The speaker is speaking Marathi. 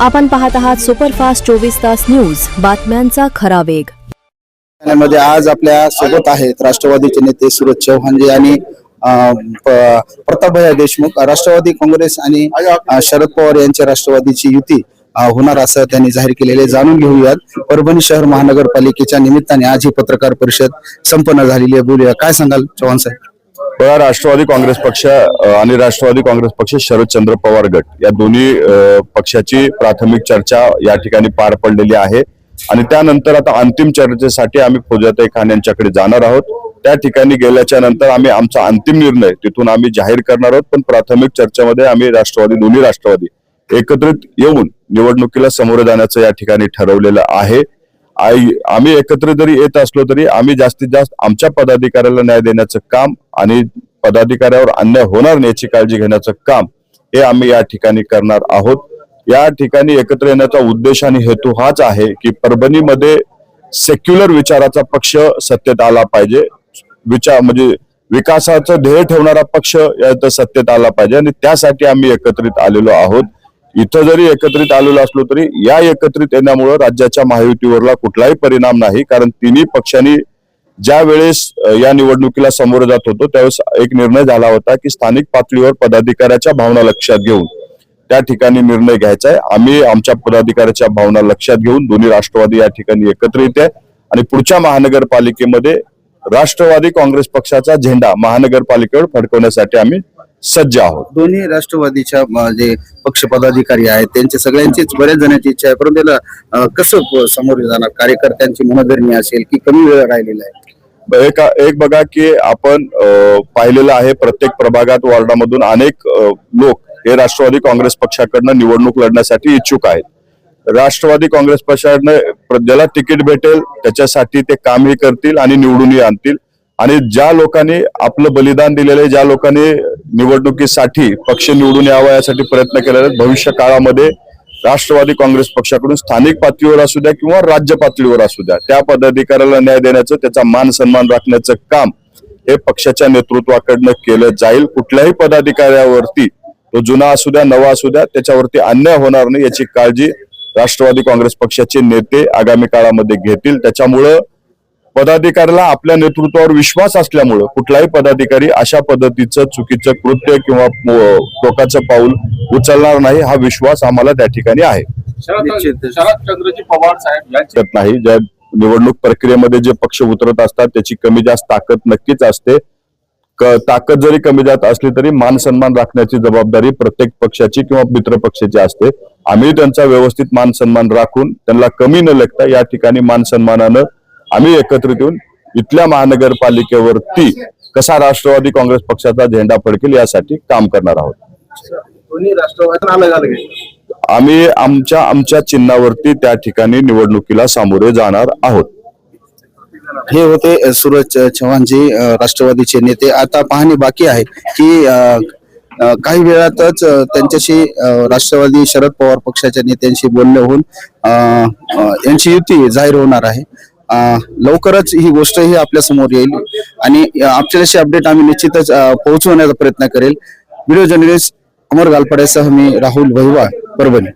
आपण पाहत आहात सुपरफास्ट चोवीस तास न्यूज. बातम्यांचा खरा वेग. मध्ये आज आपल्यासोबत आहेत राष्ट्रवादीचे नेते सूरज चव्हाणजी आणि प्रतापभया देशमुख. राष्ट्रवादी काँग्रेस आणि शरद पवार यांच्या राष्ट्रवादीची युती होणार असं त्यांनी जाहीर केलेले जाणून घेऊयात परभणी शहर महानगरपालिकेच्या निमित्ताने आज ही पत्रकार परिषद संपन्न झालेली आहे. बोलूया काय सांगाल चव्हाण साहेब? बघा राष्ट्रवादी काँग्रेस पक्ष आणि राष्ट्रवादी काँग्रेस पक्ष शरदचंद्र पवार गट. या दोन्ही पक्षाची प्राथमिक चर्चा या ठिकाणी पार पडलेली आहे. आणि त्यानंतर आता अंतिम चर्चेसाठी आम्ही फौजाताई खान यांच्याकडे जाणार आहोत. त्या ठिकाणी गेल्याच्यानंतर आम्ही आमचा अंतिम निर्णय तिथून आम्ही जाहीर करणार आहोत. पण प्राथमिक चर्चेमध्ये आम्ही राष्ट्रवादी दोन्ही राष्ट्रवादी एकत्रित येऊन निवडणुकीला सामोरं जाण्याचं या ठिकाणी ठरवलेलं आहे. आम्ही एकत्र जरी येत असलो तरी आम्ही जास्तीत जास्त आमच्या पदाधिकाऱ्याला न्याय देण्याचं काम आणि पदाधिकाऱ्यावर अन्याय होणार नाही याची काळजी घेण्याचं काम हे आम्ही या ठिकाणी करणार आहोत. या ठिकाणी एकत्र येण्याचा उद्देश आणि हेतू हाच आहे की परभणीमध्ये सेक्युलर विचाराचा पक्ष सत्तेत आला पाहिजे. विचार म्हणजे विकासाचं ध्येय ठेवणारा पक्ष यात सत्तेत आला पाहिजे आणि त्यासाठी आम्ही एकत्रित आलेलो आहोत. इथं जरी एकत्रित आलेलो असलो तरी या एकत्रित येण्यामुळं राज्याच्या महायुतीवरला कुठलाही परिणाम नाही. कारण तिन्ही पक्षांनी ज्या वेळेस या निवडणुकीला समोर जात होतो त्यावेळेस एक निर्णय झाला होता की स्थानिक पातळीवर पदाधिकाऱ्याच्या भावना लक्षात घेऊन त्या ठिकाणी निर्णय घ्यायचा आहे. आम्ही आमच्या पदाधिकाऱ्याच्या भावना लक्षात घेऊन दोन्ही राष्ट्रवादी या ठिकाणी एकत्रित आहे. आणि पुढच्या महानगरपालिकेमध्ये राष्ट्रवादी काँग्रेस पक्षाचा झेंडा महानगरपालिकेवर फडकवण्यासाठी आम्ही सज्ज आहोत. दोन्ही राष्ट्रवादीच्या जे पक्ष पदाधिकारी आहेत त्यांच्या सगळ्यांचीच बऱ्याच जणांची इच्छा आहे. परंतु त्याला कसं सामोरे जाणार? कार्यकर्त्यांची मनधरणी असेल की कमी वेळ राहिलेला आहे? एक एक बघा की आपण पाहिलेलं आहे प्रत्येक प्रभागात वार्डामधून अनेक लोक हे राष्ट्रवादी काँग्रेस पक्षाकडनं निवडणूक लढण्यासाठी इच्छुक आहेत. राष्ट्रवादी काँग्रेस पक्षाने ज्याला तिकीट भेटेल त्याच्यासाठी ते कामही करतील आणि निवडूनही आणतील. आणि ज्या लोकांनी आपलं बलिदान दिलेलं आहे ज्या लोकांनी निवडणुकीसाठी पक्ष निवडून यावा यासाठी प्रयत्न केलेले आहेत भविष्य काळामध्ये राष्ट्रवादी काँग्रेस पक्षाकडून स्थानिक पातळीवर असू द्या किंवा राज्य पातळीवर असू द्या त्या पदाधिकाऱ्याला न्याय देण्याचं त्याचा मान सन्मान राखण्याचं काम हे पक्षाच्या नेतृत्वाकडनं केलं जाईल. कुठल्याही पदाधिकाऱ्यावरती तो जुना असू द्या नवा असू द्या त्याच्यावरती अन्याय होणार नाही याची काळजी राष्ट्रवादी काँग्रेस पक्षाचे नेते आगामी काळामध्ये घेतील. त्याच्यामुळं पदाधिकाऱ्याला आपल्या नेतृत्वावर विश्वास असल्यामुळं कुठलाही पदाधिकारी अशा पद्धतीचं चुकीचं कृत्य किंवा टोकाचं पाऊल उचलणार नाही हा विश्वास आम्हाला त्या ठिकाणी आहे. शरदचंद्रजी पवार साहेब नाही ज्या निवडणूक प्रक्रियेमध्ये जे पक्ष उतरत असतात त्याची कमी जास्त ताकद नक्कीच असते. क- ताकद जरी कमी जात असली तरी मान सन्मान राखण्याची जबाबदारी प्रत्येक पक्षाची किंवा मित्र पक्षाची असते. आम्ही त्यांचा व्यवस्थित मान सन्मान राखून त्यांना कमी न लेखता या ठिकाणी मान सन्मानानं आम्ही एकत्रित येऊन इथल्या महानगरपालिकेवरती कसा राष्ट्रवादी काँग्रेस पक्षाचा झेंडा फडकेल यासाठी काम करणार आहोत. आम्ही आमच्या आमच्या चिन्हावरती त्या ठिकाणी निवडणुकीला सामोरे जाणार आहोत. हे होते सूरज चव्हाणजी राष्ट्रवादीचे नेते. आता पाहणे बाकी आहे की काही वेळातच त्यांच्याशी राष्ट्रवादी शरद पवार पक्षाच्या नेत्यांशी बोलणं होऊन यांची युती जाहीर होणार आहे. लवकरच ही गोष्ट ही आपल्यासमोर येईल. आणि आपल्याशी अपडेट आम्ही निश्चितच पोहोचवण्याचा प्रयत्न करेल. व्हिडिओ जर्नलिस्ट अमर गालपाड्यासह मी राहुल भैवा परभणी.